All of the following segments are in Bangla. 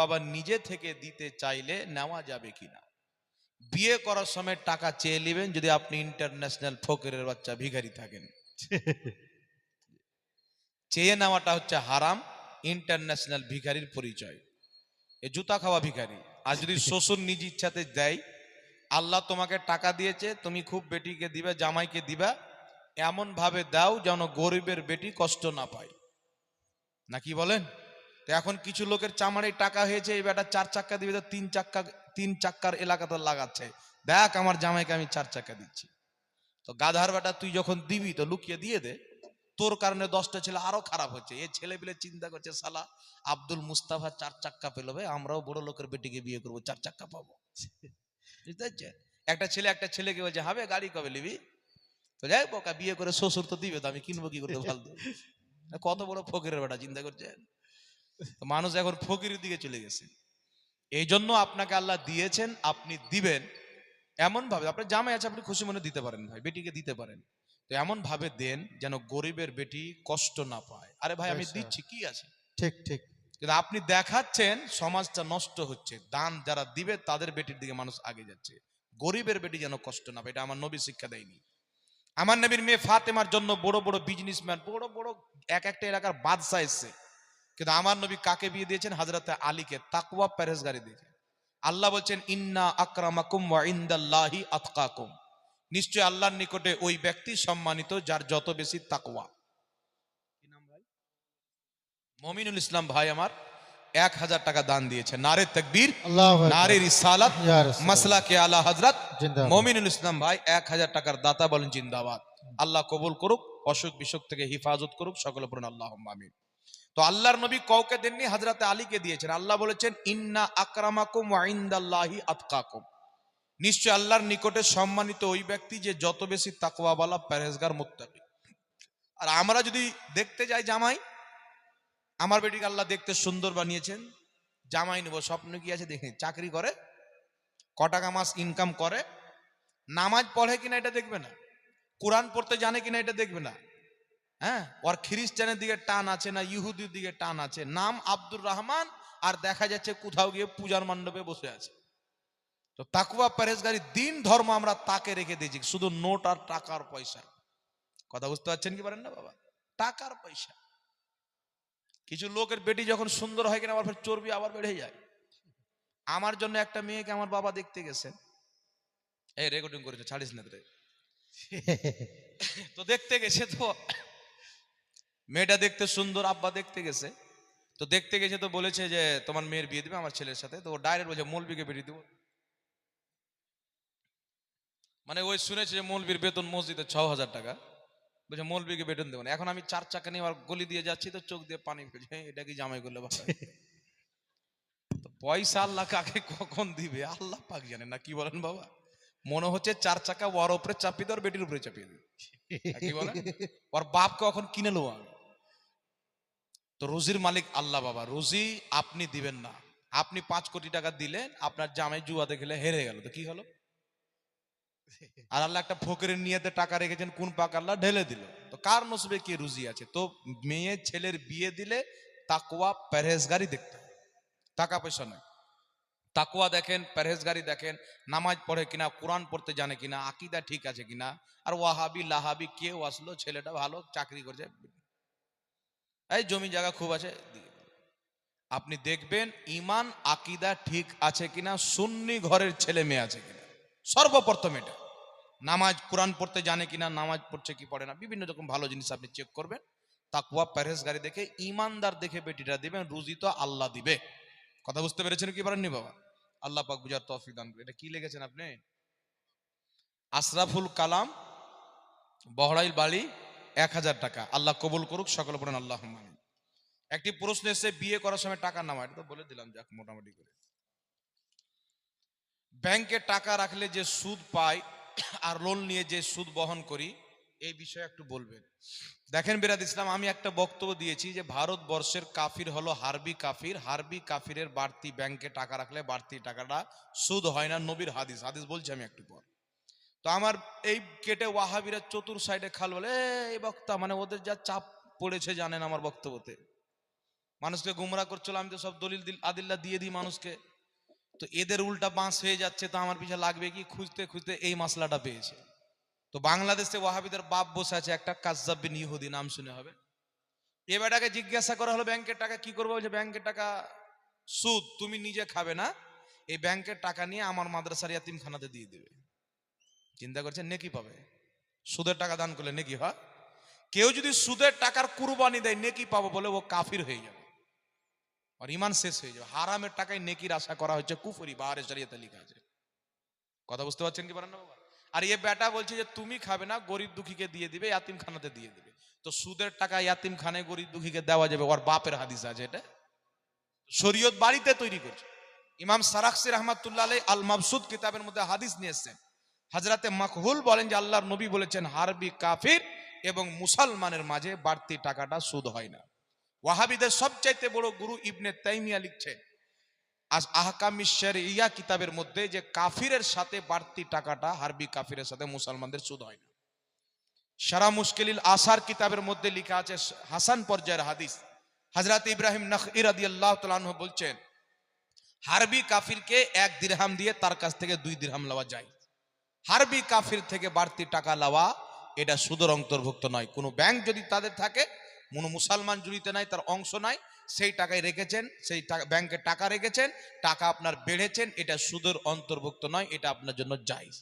বাবা নিজে থেকে দিতে চাইলে নেওয়া যাবে কিনা? বিয়ে করার সময় টাকা চেয়ে নেবেন যদি আপনি ইন্টারন্যাশনাল ফকিরের বাচ্চা, ভিখারি থাকেন। চেয়ে নেওয়াটা হচ্ছে হারাম ইন্টারন্যাশনাল ভিখারির পরিচয়। এ জুতা খাওয়া ভিখারি। আর যদি শ্বশুর নিজ ইচ্ছাতে দেয়, আল্লাহ তোমাকে টাকা দিয়েছে, তুমি খুব বেটিকে দিবে, জামাইকে দিবা এমন ভাবে দাও যেন গরিবের বেটি কষ্ট না পায়। না কি বলেন? তো এখন কিছু লোকের চামারে টাকা হয়েছে, এই বেটা চার চাক্কা দিবে তো তিন চাক্কা, তিন চাক্কার এলাকাতে লাগাচ্ছে। দেখ আমার জামাইকে আমি চার চাক্কা দিচ্ছি। তো গাধার বেটা, তুই যখন দিবি তো লুকিয়ে দিয়ে দে। তোর কারণে দশটা ছেলে আরও খারাপ হচ্ছে। এ ছেলে পেলে চিন্তা করছে সালা আব্দুল মুস্তাফা চার চাক্কা পেল ভাই আমরাও বড় লোকের বেটিকে বিয়ে করব, চার চাক্কা পাবো। বুঝতে পারছেন একটা ছেলে একটা ছেলেকে বলছে, হবে, গাড়ি কবে নিবি? তো যাই বোকা, বিয়ে করে শ্বশুর তো দিবে তো, আমি কিনবো কি করতে ফালতু। কত বড় ফকিরের বেটা, চিন্তা করছেন? তো মানুষ এখন ফকিরের দিকে চলে গেছে। এই জন্য আপনাকে আল্লাহ দিয়েছেন আপনি দিবেন। এমন ভাবে আপনার জামাই আছে আপনি খুশি মনে দিতে পারেন ভাই বেটিকে দিতে পারেন। তো এমন ভাবে দেন যেন গরিবের বেটি কষ্ট না পায়। আরে ভাই আমি। দিচ্ছি কি আছে? ঠিক ঠিক। কিন্তু আপনি দেখাচ্ছেন সমাজটা নষ্ট হচ্ছে। দান যারা দিবে তাদের বেটির দিকে মানুষ আগে যাচ্ছে। গরিবের বেটি যেন কষ্ট না পায় এটা আমার নবী শিক্ষা দেয়নি। আমার নবীর মেয়ে ফাতেমার জন্য বড় বড় বিজনেসম্যান বড় বড় এক একটা এলাকার বাদশা এসছে। কিন্তু আমার নবী কাকে বিয়ে দিয়েছেন? হাজরতে আলীকে তাকওয়া প্যারেসগারি দিয়েছেন। আল্লাহ বলছেন ইন্না আকরামাকুম ওয়া ইনদাল্লাহি আতকাকুম। নিশ্চয় আল্লাহর নিকটে ওই ব্যক্তি সম্মানিত যার যত বেশি ভাই? মমিনুল ইসলাম ভাই আমার এক হাজার টাকা দান দিয়েছে। নারে তকবীর আল্লাহ নারীর ইসালাত মাসলা কে আলা হজরত মমিনুল ইসলাম ভাই এক হাজার টাকার দাতা বলেন জিন্দাবাদ। আল্লাহ কবুল করুক অসুখ বিসুখ থেকে হিফাজত করুক সকলে পড়ুন আল্লাহ আমিন। তো আল্লাহর নবী কাউকে দেননি হাজরাতে আলীকে দিয়েছেন। আল্লাহ বলেছেন, ইন্না আকরামাকুম ওয়া ইনদাল্লাহি আতকাকুম। নিশ্চয় আল্লাহর নিকটে সম্মানিত ওই ব্যক্তি যে যত বেশি তাকওয়াওয়ালা, পরহেজগার, মুত্তাকি। আর আমরা যদি দেখতে যাই জামাই, আমার বেটিকে আল্লাহ দেখতে সুন্দর বানিয়েছেন। জামাই নেব, স্বপ্ন কি আছে দেখি চাকরি করে, ক টাকা মাস ইনকাম করে, নামাজ পড়ে কিনা এটা দেখবে না, কোরআন পড়তে জানে কিনা এটা দেখবে না। হ্যাঁ? ওর খ্রিস্টানের দিকে টান আছে না ইহুদির দিকে টান আছে। নাম আব্দুর রহমান আর দেখা যাচ্ছে কোথাও গিয়ে পূজার মণ্ডপে বসে আছে। তো তাকুয়া পরেশগারি দিন ধর্ম আমরা তাকে রেখে দিয়েছি শুধু নোট আর টাকার পয়সা। কথা বুঝতে পারছেন কি পারেন না বাবা? টাকার পয়সা। কিছু লোকের বেটি যখন সুন্দর হয় কিনা আবার চর্বি আবার বেড়ে যায়। আমার জন্য একটা মেয়েকে আমার বাবা দেখতে গেছে এই রেকর্ডিং করেছে ছাড়িস না তো দেখতে গেছে তো। মেয়েটা দেখতে সুন্দর আব্বা দেখতে গেছে। তো দেখতে গেছে তো বলেছে যে তোমার মেয়ের বিয়ে দিবে আমার ছেলের সাথে। তো ও ডাইরেক্ট বলছে মৌলবিকে বেরিয়ে দেবো। মানে ওই শুনেছে যে মৌলবীর বেতন মসজিদে ছ হাজার টাকা। বলছে মৌলবীকে বেতন দেবো না। এখন আমি চার চাকা নিয়ে আর গলি দিয়ে যাচ্ছি তো চোখ দিয়ে পানি ফেলছে "হ্যাঁ, এটা কি জামাই করলে হয়?" তো পয়সা আল্লাহ কাকে কখন দিবে? আল্লাহ পাক জানে না কি বলেন বাবা? মনে হচ্ছে চার চাকা ওর উপরে চাপিয়ে দেওয়ার বেটির উপরে চাপিয়ে দিবে কি বলেন? ওর বাপকে কখন কিনে নেব আমি? তো রুজির মালিক আল্লাহ বাবা, রুজি আপনি দিবেন না। আপনি পাঁচ কোটি টাকা দিলেন, আপনার জামাই জুয়াতে খেলে হেরে গেল। তো কি হলো? আর আল্লাহ একটা ফকিরের নিয়েতে টাকা রেখেছেন, কোন পাক আল্লাহ ঢেলে দিল। তো কার নসবে কি রুজি আছে? তো মেয়ে ছেলের বিয়ে দিলে তাকওয়া পরহেজগারি দেখতে। টাকা পয়সা নয়। তাকুয়া দেখেন, পরহেজগারি দেখেন, নামাজ পড়ে কিনা, কোরআন পড়তে জানে কিনা, আকিদা ঠিক আছে কিনা, আর ওয়াহাবি, লাহাবি কেউ আসলো, ছেলেটা ভালো, চাকরি করছে। এই জমি জায়গা খুব আছে। আপনি দেখবেন ইমান, আকিদা ঠিক আছে কিনা, সুন্নি ঘরের ছেলে মেয়ে আছে কিনা। সর্বপ্রথম এটা। নামাজ কোরআন পড়তে জানে কিনা, নামাজ পড়ছে কি পড়ে না, বিভিন্ন রকম ভালো জিনিস আপনি চেক করবেন। তাকুয়া গাড়ি দেখে, ইমানদার দেখে বেটিটা দিবেন, রুজি তো আল্লাহ দিবে। কথা বুঝতে পেরেছেন কি পারেননি বাবা? আল্লাহ পাক বুঝার তৌফিক দান করে এটা কি লিখেছেন আপনি? আশরাফুল কালাম, বহরাইল বাড়ি এক হাজার টাকা। আল্লাহ কবুল করুক, সকল পড়েন আল্লাহ একটি প্রশ্ন এসে বিয়ে করার সময় টাকা নামা, এটা তো বলে দিলাম, যাক, মোটামুটি করে। ব্যাংকে টাকা রাখলে যে সুদ পাই আর লোন নিয়ে যে সুদ বহন করি, এই বিষয়ে একটু বলবেন। দেখেন বিরাদ ইসলাম, আমি একটা বক্তব্য দিয়েছি যে ভারতবর্ষের কাফির হলো হারবি কাফির। হারবি কাফিরের বাড়তি ব্যাংকে টাকা রাখলে বাড়তি টাকাটা সুদ হয় না, নবীর হাদিস। হাদিস বলছি আমি একটু পর। তো আমার এই কেটে ওয়াহাবিরা চতুর সাইডে খাল বলে "এ, এই বক্তা মানে ওদের যা চাপ পড়েছে জানেন আমার বক্তব্যতে। মানুষকে গুমরা করছিল আমি তো সব দলিল দিল আদিল্লা দিয়ে দিই মানুষকে। তো এদের উল্টা বাঁশ হয়ে যাচ্ছে তো আমার পিছনে লাগবে কি? খুঁজতে খুঁজতে এই মশলাটা পেয়েছে। তো বাংলাদেশে ওয়াহাবিদের বাপ বসে আছে একটা কাজাবিন ইহুদি নাম শুনে হবে। এ বেটাকে জিজ্ঞাসা করা হলো ব্যাংকের টাকা কি করব? বলছে ব্যাংকের টাকা সুদ তুমি নিজে খাবে না। এই ব্যাংকের টাকা নিয়ে আমার মাদ্রাসার ইয়াতিমখানাতে দিয়ে দেবে। চিন্তা করছে, নেকি পাবে? সুদের টাকা দান করলে নেকি, হয়? কেউ যদি সুদের টাকার কুরবানি দেয়, নেকি পাবো বলে ও কাফির হয়ে যাবে। আর ইমান শেষ হয়ে যাবে। হারামের টাকায় নেকির আশা করা হচ্ছে কুফরি, বাহারে শরিয়াতে লেখা আছে। কথা বুঝতে পারছেন কি পারেন না বাবা? আর এ বেটা বলছে যে, তুমি খাবে না, গরিব দুঃখীকে দিয়ে দিবে ইয়াতিম খানাতে দিয়ে দিবে। তো সুদের টাকা ইয়াতিম খানে গরিব দুঃখীকে দেওয়া যাবে, ওর বাপের হাদিস আছে এটা। শরীয়ত বাড়িতে তৈরি করছে। ইমাম সারাকসি রহমাতুল্লাহ আল মাবসুদ কিতাবের মধ্যে হাদিস নিয়ে এসছেন। হাজরাতে মাকহুল বলেন যে, আল্লাহর নবী বলেছেন, হারবি কাফির এবং মুসলমানের মাঝে বাড়তি টাকাটা সুদ হয় না। ওয়াহাবিদের সবচাইতে বড় গুরু ইবনে তাইমিয়া লিখছেন, আজ আহকামি ইয়া কিতাবের মধ্যে যে, কাফিরের সাথে বাড়তি টাকাটা হারবি কাফিরের সাথে মুসলমানদের সুদ হয় না। সারা মুশকিল আসার কিতাবের মধ্যে লেখা আছে, হাসান পর্যায়ের হাদিস। হজরত ইব্রাহিম নখির আদি আল্লাহ তালাহ বলছেন, হারবি কাফিরকে এক দিরহাম দিয়ে তার কাছ থেকে দুই দিরহাম লওয়া যায়। হারবি কাফির থেকে বাড়তি টাকা লওয়া, এটা সুদের অন্তর্ভুক্ত নয়। কোনো ব্যাংক যদি তাদের থাকে, কোনো মুসলমান জড়িত নাই, তার অংশ নাই, সেই টাকায় রেখেছেন, সেই ব্যাংকে টাকা রেখেছেন, টাকা আপনার বেড়েছেন, এটা সুদের অন্তর্ভুক্ত নয়, এটা আপনার জন্য জায়জ।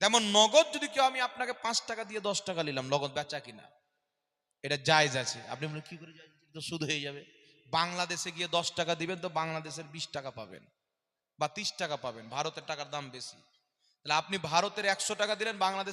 তেমন নগদ যদি কেউ, আমি আপনাকে পাঁচ টাকা দিয়ে দশ টাকা নিলাম, নগদ বেচা কিনা, এটা জায়জ আছে। আপনি বলেন, কি করে তো সুদ হয়ে যাবে। বাংলাদেশে গিয়ে দশ টাকা দিবেন, তো বাংলাদেশের বিশ টাকা পাবেন, বা তিরিশ টাকা পাবেন, ভারতের টাকার দাম বেশি। আপনি ভারতের একশো টাকা দিলেন বাংলাদেশ